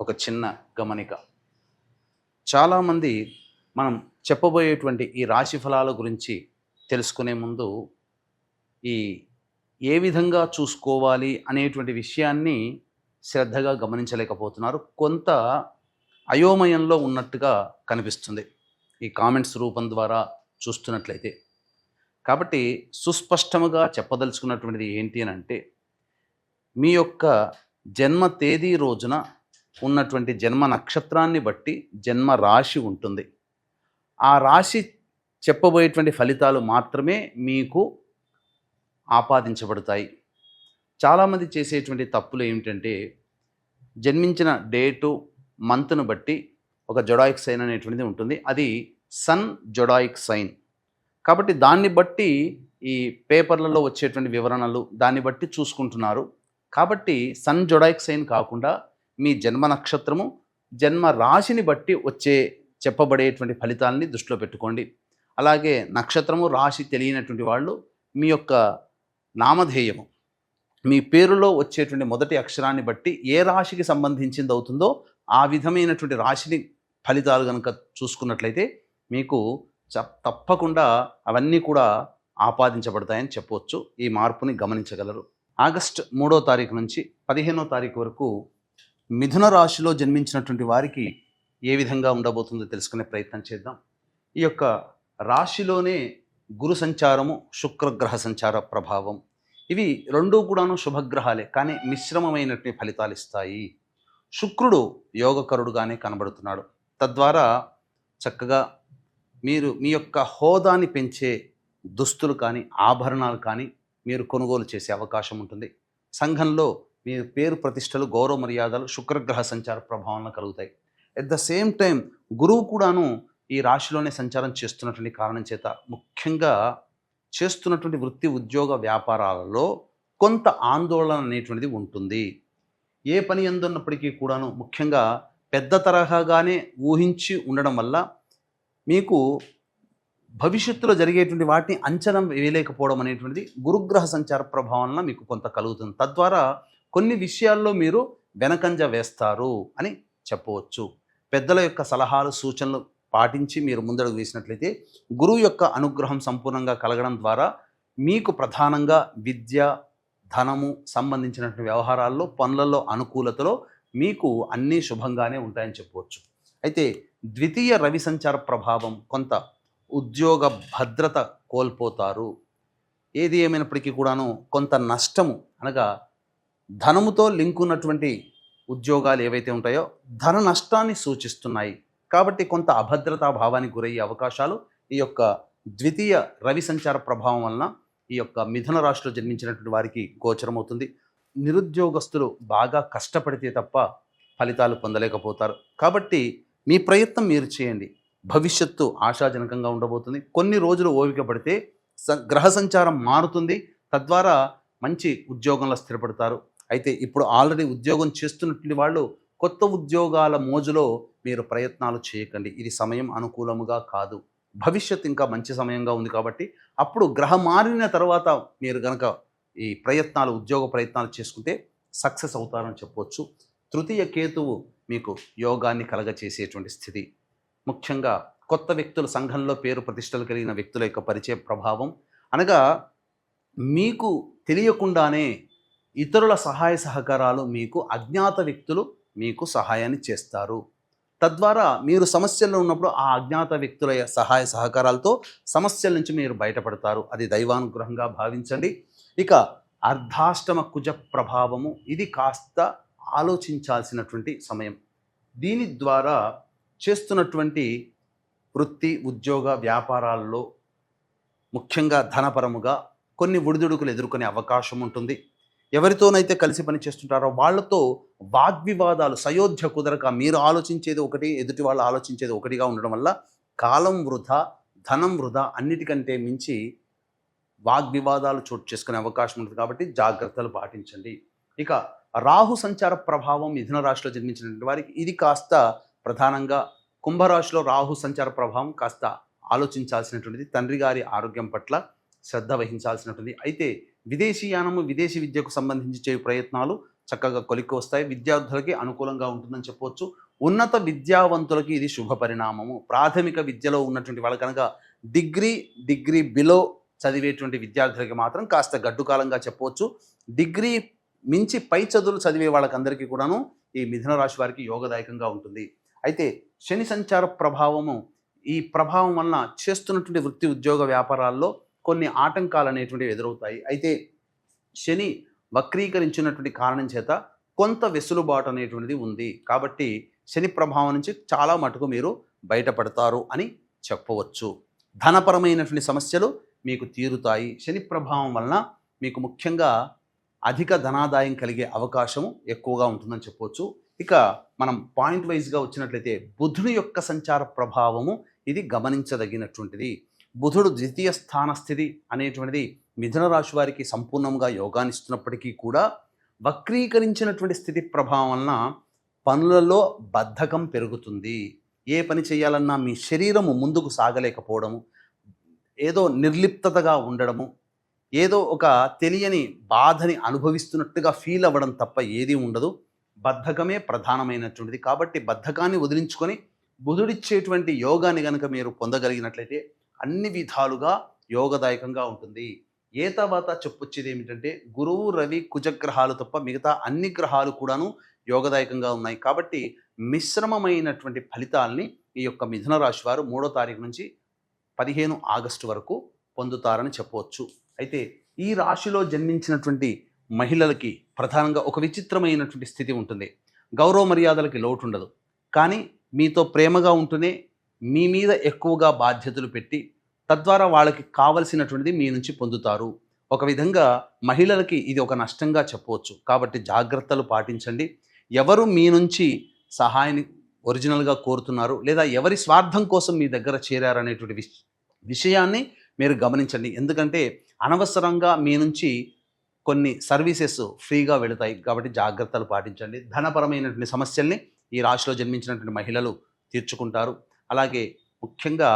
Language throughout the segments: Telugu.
ఒక చిన్న గమనిక. చాలామంది మనం చెప్పబోయేటువంటి ఈ రాశి ఫలాల గురించి తెలుసుకునే ముందు ఈ ఏ విధంగా చూసుకోవాలి అనేటువంటి విషయాన్ని శ్రద్ధగా గమనించలేకపోతున్నారు. కొంత అయోమయంలో ఉన్నట్టుగా కనిపిస్తుంది ఈ కామెంట్స్ రూపం ద్వారా చూస్తున్నట్లయితే. కాబట్టి సుస్పష్టముగా చెప్పదలుచుకున్నటువంటిది ఏంటి అని అంటే మీ యొక్క జన్మ తేదీ రోజున ఉన్నటువంటి జన్మ నక్షత్రాన్ని బట్టి జన్మ రాశి ఉంటుంది. ఆ రాశి చెప్పబోయేటువంటి ఫలితాలు మాత్రమే మీకు ఆపాదించబడతాయి. చాలామంది చేసేటువంటి తప్పులు ఏమిటంటే జన్మించిన డేటు మంత్ను బట్టి ఒక జొడాయిక్ సైన్ అనేటువంటిది ఉంటుంది. అది సన్ జొడాయిక్ సైన్. కాబట్టి దాన్ని బట్టి ఈ పేపర్లలో వచ్చేటువంటి వివరణలు దాన్ని బట్టి చూసుకుంటున్నారు. కాబట్టి సన్ జొడాయిక్ సైన్ కాకుండా మీ జన్మ నక్షత్రము జన్మ రాశిని బట్టి వచ్చే చెప్పబడేటువంటి ఫలితాలని దృష్టిలో పెట్టుకోండి. అలాగే నక్షత్రము రాశి తెలియనటువంటి వాళ్ళు మీ యొక్క నామధేయము మీ పేరులో వచ్చేటువంటి మొదటి అక్షరాన్ని బట్టి ఏ రాశికి సంబంధించింది అవుతుందో ఆ విధమైనటువంటి రాశిని ఫలితాలు కనుక చూసుకున్నట్లయితే మీకు చ- తప్పకుండా అవన్నీ కూడా ఆపాదించబడతాయని చెప్పవచ్చు. ఈ మార్పుని గమనించగలరు. ఆగస్ట్ మూడో తారీఖు నుంచి పదిహేనో తారీఖు వరకు మిథున రాశిలో జన్మించినటువంటి వారికి ఏ విధంగా ఉండబోతుందో తెలుసుకునే ప్రయత్నం చేద్దాం. ఈ యొక్క రాశిలోనే గురు సంచారము శుక్రగ్రహ సంచార ప్రభావం. ఇవి రెండూ కూడాను శుభగ్రహాలే కానీ మిశ్రమమైనటువంటి ఫలితాలు ఇస్తాయి. శుక్రుడు యోగకరుడుగానే కనబడుతున్నాడు. తద్వారా చక్కగా మీరు మీ యొక్క హోదాని పెంచే దుస్తులు కానీ ఆభరణాలు కానీ మీరు కొనుగోలు చేసే అవకాశం ఉంటుంది. సంఘంలో మీ పేరు ప్రతిష్టలు గౌరవ మర్యాదలు శుక్రగ్రహ సంచార ప్రభావంలో కలుగుతాయి. ఎట్ ద సేమ్ టైం గురువు కూడాను ఈ రాశిలోనే సంచారం చేస్తున్నటువంటి కారణం చేత ముఖ్యంగా చేస్తున్నటువంటి వృత్తి ఉద్యోగ వ్యాపారాలలో కొంత ఆందోళన అనేటువంటిది ఉంటుంది. ఏ పని ఎందున్నప్పటికీ కూడాను ముఖ్యంగా పెద్ద తరహాగానే ఊహించి ఉండడం వల్ల మీకు భవిష్యత్తులో జరిగేటువంటి వాటిని అంచనా వేయలేకపోవడం అనేటువంటిది గురుగ్రహ సంచార ప్రభావంలో మీకు కొంత కలుగుతుంది. తద్వారా కొన్ని విషయాల్లో మీరు వెనకంజ వేస్తారు అని చెప్పవచ్చు. పెద్దల యొక్క సలహాలు సూచనలు పాటించి మీరు ముందడుగు వేసినట్లయితే గురువు యొక్క అనుగ్రహం సంపూర్ణంగా కలగడం ద్వారా మీకు ప్రధానంగా విద్య ధనము సంబంధించినటువంటి వ్యవహారాల్లో పనులలో అనుకూలతలో మీకు అన్నీ శుభంగానే ఉంటాయని చెప్పవచ్చు. అయితే ద్వితీయ రవి సంచార ప్రభావం కొంత ఉద్యోగ భద్రత కోల్పోతారు. ఏది ఏమైనప్పటికీ కూడాను కొంత నష్టము అనగా ధనముతో లింక్ ఉన్నటువంటి ఉద్యోగాలు ఏవైతే ఉంటాయో ధన నష్టాన్ని సూచిస్తున్నాయి. కాబట్టి కొంత అభద్రతా భావానికి గురయ్యే అవకాశాలు ఈ యొక్క ద్వితీయ రవి సంచార ప్రభావం వలన ఈ యొక్క మిథున రాశిలో జన్మించినటువంటి వారికి గోచరమవుతుంది. నిరుద్యోగస్తులు బాగా కష్టపడితే తప్ప ఫలితాలు పొందలేకపోతారు. కాబట్టి మీ ప్రయత్నం మీరు చేయండి. భవిష్యత్తు ఆశాజనకంగా ఉండబోతుంది. కొన్ని రోజులు ఓపిక పడితే స- గ్రహ సంచారం మారుతుంది. తద్వారా మంచి ఉద్యోగంలో స్థిరపడతారు. అయితే ఇప్పుడు ఆల్రెడీ ఉద్యోగం చేస్తున్నటువంటి వాళ్ళు కొత్త ఉద్యోగాల మోజులో మీరు ప్రయత్నాలు చేయకండి. ఇది సమయం అనుకూలముగా కాదు. భవిష్యత్ ఇంకా మంచి సమయంగా ఉంది కాబట్టి అప్పుడు గ్రహం మారిన తర్వాత మీరు గనక ఈ ప్రయత్నాలు ఉద్యోగ ప్రయత్నాలు చేసుకుంటే సక్సెస్ అవుతారని చెప్పవచ్చు తృతీయ కేతువు మీకు యోగాన్ని కలగచేసేటువంటి స్థితి. ముఖ్యంగా కొత్త వ్యక్తులు సంఘంలో పేరు ప్రతిష్టలు కలిగిన వ్యక్తుల యొక్క పరిచయ ప్రభావం అనగా మీకు తెలియకుండానే ఇతరుల సహాయ సహకారాలు మీకు అజ్ఞాత వ్యక్తులు మీకు సహాయాన్ని చేస్తారు. తద్వారా మీరు సమస్యల్లో ఉన్నప్పుడు ఆ అజ్ఞాత వ్యక్తుల సహాయ సహకారాలతో సమస్యల నుంచి మీరు బయటపడతారు. అది దైవానుగ్రహంగా భావించండి. ఇక అర్ధాష్టమ కుజ ప్రభావము ఇది కాస్త ఆలోచించాల్సినటువంటి సమయం. దీని ద్వారా చేస్తున్నటువంటి వృత్తి ఉద్యోగ వ్యాపారాల్లో ముఖ్యంగా ధనపరముగా కొన్ని ఒడిదుడుకులు ఎదుర్కొనే అవకాశం ఉంటుంది. ఎవరితోనైతే కలిసి పనిచేస్తుంటారో వాళ్ళతో వాగ్వివాదాలు సయోధ్య కుదరక మీరు ఆలోచించేది ఒకటి ఎదుటి వాళ్ళు ఆలోచించేది ఒకటిగా ఉండడం వల్ల కాలం వృధా ధనం వృధా అన్నిటికంటే మించి వాగ్వివాదాలు చోటు చేసుకునే అవకాశం ఉంటుంది కాబట్టి జాగ్రత్తలు పాటించండి. ఇక రాహు సంచార ప్రభావం మిథున రాశిలో జన్మించినటువంటి వారికి ఇది కాస్త ప్రధానంగా కుంభరాశిలో రాహు సంచార ప్రభావం కాస్త ఆలోచించాల్సినటువంటిది తండ్రి గారి ఆరోగ్యం పట్ల శ్రద్ధ వహించాల్సినటువంటి అయితే విదేశీయానము విదేశీ విద్యకు సంబంధించి చేయు ప్రయత్నాలు చక్కగా కొలిక్కి వస్తాయి. విద్యార్థులకి అనుకూలంగా ఉంటుందని చెప్పవచ్చు ఉన్నత విద్యావంతులకి ఇది శుభ పరిణామము. ప్రాథమిక విద్యలో ఉన్నటువంటి వాళ్ళు కనుక డిగ్రీ డిగ్రీ బిలో చదివేటువంటి విద్యార్థులకి మాత్రం కాస్త గడ్డుకాలంగా చెప్పవచ్చు డిగ్రీ మించి పై చదువులు చదివే వాళ్ళకందరికీ కూడాను ఈ మిథున రాశి వారికి యోగదాయకంగా ఉంటుంది. అయితే శని సంచార ప్రభావము ఈ ప్రభావం వలన చేస్తున్నటువంటి వృత్తి ఉద్యోగ వ్యాపారాల్లో కొన్ని ఆటంకాలు అనేటువంటివి ఎదురవుతాయి. అయితే శని వక్రీకరించినటువంటి కారణం చేత కొంత వెసులుబాటు అనేటువంటిది ఉంది. కాబట్టి శని ప్రభావం నుంచి చాలా మటుకు మీరు బయటపడతారు అని చెప్పవచ్చు. ధనపరమైనటువంటి సమస్యలు మీకు తీరుతాయి. శని ప్రభావం వలన మీకు ముఖ్యంగా అధిక ధనాదాయం కలిగే అవకాశము ఎక్కువగా ఉంటుందని చెప్పవచ్చు. ఇక మనం పాయింట్ వైజ్గా వచ్చినట్లయితే బుధుని యొక్క సంచార ప్రభావము ఇది గమనించదగినటువంటిది. బుధుడు ద్వితీయ స్థాన స్థితి అనేటువంటిది మిథున రాశి వారికి సంపూర్ణంగా యోగానిస్తున్నప్పటికీ కూడా వక్రీకరించినటువంటి స్థితి ప్రభావం వలన పనులలో బద్ధకం పెరుగుతుంది. ఏ పని చేయాలన్నా మీ శరీరము ముందుకు సాగలేకపోవడము ఏదో నిర్లిప్తతగా ఉండడము ఏదో ఒక తెలియని బాధని అనుభవిస్తున్నట్టుగా ఫీల్ అవ్వడం తప్ప ఏది ఉండదు. బద్ధకమే ప్రధానమైనటువంటిది. కాబట్టి బద్ధకాన్ని వదిలించుకొని బుధుడిచ్చేటువంటి యోగాన్ని కనుక మీరు పొందగలిగినట్లయితే అన్ని విధాలుగా యోగదాయకంగా ఉంటుంది. ఏ తర్వాత చెప్పొచ్చేది ఏమిటంటే గురువు రవి కుజగ్రహాలు తప్ప మిగతా అన్ని గ్రహాలు కూడాను యోగదాయకంగా ఉన్నాయి. కాబట్టి మిశ్రమమైనటువంటి ఫలితాల్ని ఈ యొక్క మిథున రాశి వారు మూడో తారీఖు నుంచి పదిహేను ఆగస్టు వరకు పొందుతారని చెప్పవచ్చు. అయితే ఈ రాశిలో జన్మించినటువంటి మహిళలకి ప్రధానంగా ఒక విచిత్రమైనటువంటి స్థితి ఉంటుంది. గౌరవ మర్యాదలకి లోటు ఉండదు కానీ మీతో ప్రేమగా ఉంటూనే మీ మీద ఎక్కువగా బాధ్యతలు పెట్టి తద్వారా వాళ్ళకి కావలసినటువంటిది మీ నుంచి పొందుతారు. ఒక విధంగా మహిళలకి ఇది ఒక నష్టంగా చెప్పవచ్చు. కాబట్టి జాగ్రత్తలు పాటించండి. ఎవరు మీ నుంచి సహాయాన్ని ఒరిజినల్గా కోరుతున్నారు లేదా ఎవరి స్వార్థం కోసం మీ దగ్గర చేరారనేటువంటి విష విషయాన్ని మీరు గమనించండి. ఎందుకంటే అనవసరంగా మీ నుంచి కొన్ని సర్వీసెస్ ఫ్రీగా వెళతాయి. కాబట్టి జాగ్రత్తలు పాటించండి. ధనపరమైనటువంటి సమస్యల్ని ఈ రాశిలో జన్మించినటువంటి మహిళలు తీర్చుకుంటారు. అలాగే ముఖ్యంగా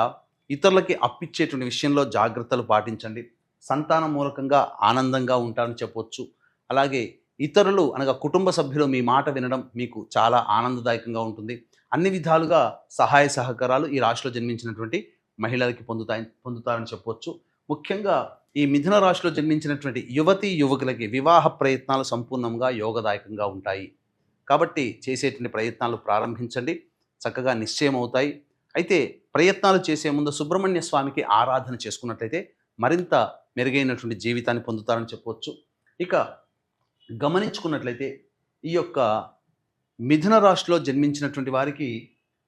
ఇతరులకి అప్పిచ్చేటువంటి విషయంలో జాగ్రత్తలు పాటించండి. సంతాన మూలకంగా ఆనందంగా ఉంటారని చెప్పొచ్చు. అలాగే ఇతరులు అనగా కుటుంబ సభ్యులు మీ మాట వినడం మీకు చాలా ఆనందదాయకంగా ఉంటుంది. అన్ని విధాలుగా సహాయ సహకారాలు ఈ రాశిలో జన్మించినటువంటి మహిళలకి పొందుతాయి పొందుతారని చెప్పొచ్చు. ముఖ్యంగా ఈ మిథున రాశిలో జన్మించినటువంటి యువతి యువకులకి వివాహ ప్రయత్నాలు సంపూర్ణంగా యోగదాయకంగా ఉంటాయి. కాబట్టి చేసేటువంటి ప్రయత్నాలు ప్రారంభించండి. చక్కగా నిశ్చయం అవుతాయి అయితే ప్రయత్నాలు చేసే ముందు సుబ్రహ్మణ్య స్వామికి ఆరాధన చేసుకున్నట్లయితే మరింత మెరుగైనటువంటి జీవితాన్ని పొందుతారని చెప్పవచ్చు. ఇక గమనించుకున్నట్లయితే ఈ యొక్క మిథున రాశిలో జన్మించినటువంటి వారికి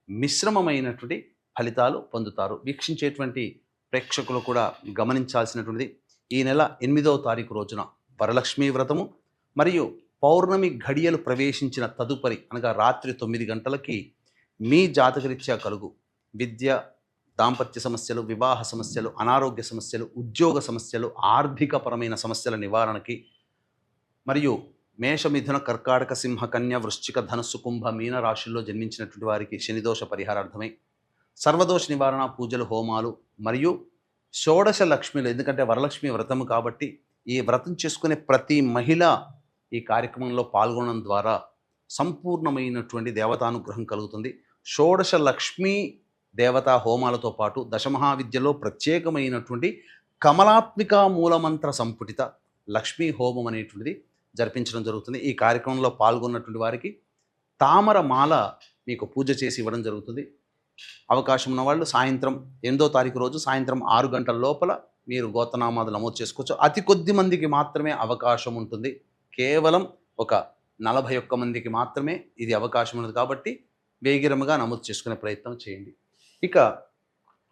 మిశ్రమమైనటువంటి ఫలితాలు పొందుతారు. వీక్షించేటువంటి ప్రేక్షకులు కూడా గమనించాల్సినటువంటిది ఈ నెల ఎనిమిదవ తారీఖు రోజున వరలక్ష్మీ వ్రతము మరియు పౌర్ణమి ఘడియలు ప్రవేశించిన తదుపరి అనగా రాత్రి తొమ్మిది గంటలకి మీ జాతకరీత్యా కలుగు విద్య దాంపత్య సమస్యలు వివాహ సమస్యలు అనారోగ్య సమస్యలు ఉద్యోగ సమస్యలు ఆర్థికపరమైన సమస్యల నివారణకి మరియు మేషమిథున కర్కాటక సింహ కన్య వృశ్చిక ధనుస్సు కుంభ మీన రాశుల్లో జన్మించినటువంటి వారికి శనిదోష పరిహారార్థమై. సర్వదోష నివారణ పూజలు హోమాలు మరియు షోడశ లక్ష్మిలు ఎందుకంటే వరలక్ష్మి వ్రతము కాబట్టి ఈ వ్రతం చేసుకునే ప్రతి మహిళ ఈ కార్యక్రమంలో పాల్గొనడం ద్వారా సంపూర్ణమైనటువంటి దేవతానుగ్రహం కలుగుతుంది. షోడశ లక్ష్మీ దేవతా హోమాలతో పాటు దశమహావిద్యలో ప్రత్యేకమైనటువంటి కమలాత్మిక మూలమంత్ర సంపుటిత లక్ష్మీ హోమం అనేటువంటిది జరిపించడం జరుగుతుంది. ఈ కార్యక్రమంలో పాల్గొన్నటువంటి వారికి తామర మాల మీకు పూజ చేసి ఇవ్వడం జరుగుతుంది. అవకాశం ఉన్న వాళ్ళు సాయంత్రం ఎనిమిదో తారీఖు రోజు సాయంత్రం ఆరు గంటల లోపల మీరు గోతనామాలు నమోదు చేసుకోవచ్చు. అతి కొద్ది మందికి మాత్రమే అవకాశం ఉంటుంది. కేవలం ఒక నలభై ఒక్క మందికి మాత్రమే ఇది అవకాశం ఉన్నది కాబట్టి వేగిరముగా నమోదు చేసుకునే ప్రయత్నం చేయండి. ఇక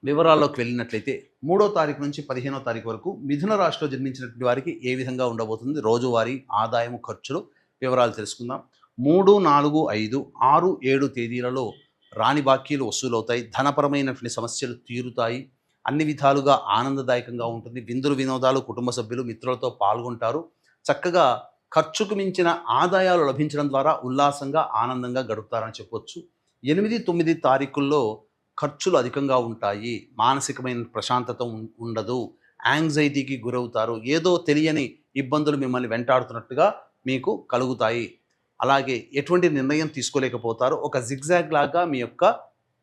వివరాల్లోకి వెళ్ళినట్లయితే మూడో తారీఖు నుంచి పదిహేనో తారీఖు వరకు మిథున రాశిలో జన్మించినటువంటి వారికి ఏ విధంగా ఉండబోతుంది? రోజువారీ ఆదాయం ఖర్చులు వివరాలు తెలుసుకుందాం. మూడు నాలుగు ఐదు ఆరు ఏడు తేదీలలో రాణి బాకీలు వసూలవుతాయి. ధనపరమైనటువంటి సమస్యలు తీరుతాయి. అన్ని విధాలుగా ఆనందదాయకంగా ఉంటుంది. విందులు వినోదాలు కుటుంబ సభ్యులు మిత్రులతో పాల్గొంటారు. చక్కగా ఖర్చుకు మించిన ఆదాయాలు లభించడం ద్వారా ఉల్లాసంగా ఆనందంగా గడుపుతారని చెప్పొచ్చు. ఎనిమిది తొమ్మిది తారీఖుల్లో ఖర్చులు అధికంగా ఉంటాయి మానసికమైన ప్రశాంతత ఉండదు యాంగ్జైటీకి గురవుతారు ఏదో తెలియని ఇబ్బందులు మిమ్మల్ని వెంటాడుతున్నట్టుగా మీకు కలుగుతాయి. అలాగే ఎటువంటి నిర్ణయం తీసుకోలేకపోతారు ఒక జిగ్జాగ్ లాగా మీ యొక్క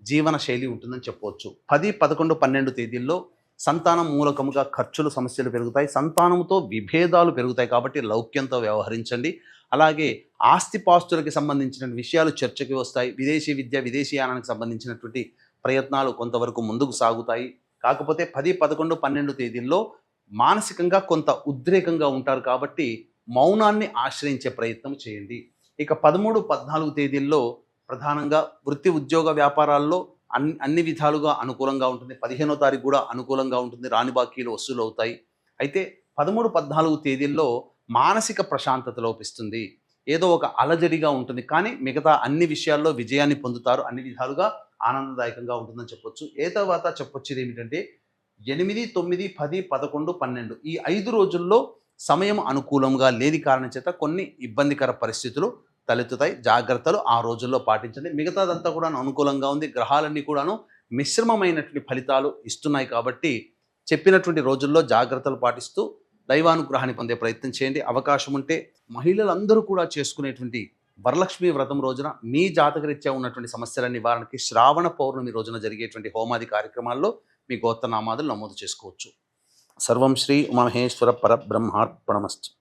జీవన శైలి ఉంటుందని చెప్పవచ్చు పది పదకొండు పన్నెండు తేదీల్లో సంతానం మూలకముగా ఖర్చులు సమస్యలు పెరుగుతాయి సంతానంతో విభేదాలు పెరుగుతాయి కాబట్టి లౌక్యంతో వ్యవహరించండి. అలాగే ఆస్తిపాస్తులకి సంబంధించిన విషయాలు చర్చకి వస్తాయి విదేశీ విద్య విదేశీయానానికి సంబంధించినటువంటి ప్రయత్నాలు కొంతవరకు ముందుకు సాగుతాయి. కాకపోతే పది పదకొండు పన్నెండు తేదీల్లో మానసికంగా కొంత ఉద్రేకంగా ఉంటారు కాబట్టి మౌనాన్ని ఆశ్రయించే ప్రయత్నం చేయండి. ఇక పదమూడు పద్నాలుగు తేదీల్లో ప్రధానంగా వృత్తి ఉద్యోగ వ్యాపారాల్లో అన్ని అన్ని విధాలుగా అనుకూలంగా ఉంటుంది. పదిహేనో తారీఖు కూడా అనుకూలంగా ఉంటుంది. రాని బాకీలు వసూలు అవుతాయి అయితే పదమూడు పద్నాలుగు తేదీల్లో మానసిక ప్రశాంతత లోపిస్తుంది. ఏదో ఒక అలజడిగా ఉంటుంది. కానీ మిగతా అన్ని విషయాల్లో విజయాన్ని పొందుతారు. అన్ని విధాలుగా ఆనందదాయకంగా ఉంటుందని చెప్పొచ్చు. ఏ తర్వాత చెప్పొచ్చేది ఏమిటంటే ఎనిమిది తొమ్మిది పది పదకొండు పన్నెండు ఈ ఐదు రోజుల్లో సమయం అనుకూలంగా లేని కారణం చేత కొన్ని ఇబ్బందికర పరిస్థితులు తలెత్తుతాయి. జాగ్రత్తలు ఆ రోజుల్లో పాటించండి. మిగతాదంతా కూడా అనుకూలంగా ఉంది. గ్రహాలన్నీ కూడాను మిశ్రమమైనటువంటి ఫలితాలు ఇస్తున్నాయి కాబట్టి చెప్పినటువంటి రోజుల్లో జాగ్రత్తలు పాటిస్తూ దైవానుగ్రహాన్ని పొందే ప్రయత్నం చేయండి. అవకాశం ఉంటే మహిళలందరూ కూడా చేసుకునేటువంటి వరలక్ష్మి వ్రతం రోజున మీ జాతకరీత్యా ఉన్నటువంటి సమస్యల నివారణకి శ్రావణ పౌర్ణమి రోజున జరిగేటువంటి హోమాది కార్యక్రమాల్లో మీ గోత్రనామాదులు నమోదు చేసుకోవచ్చు. సర్వం శ్రీ ఉమామహేశ్వర పరబ్రహ్మార్పణమస్తు.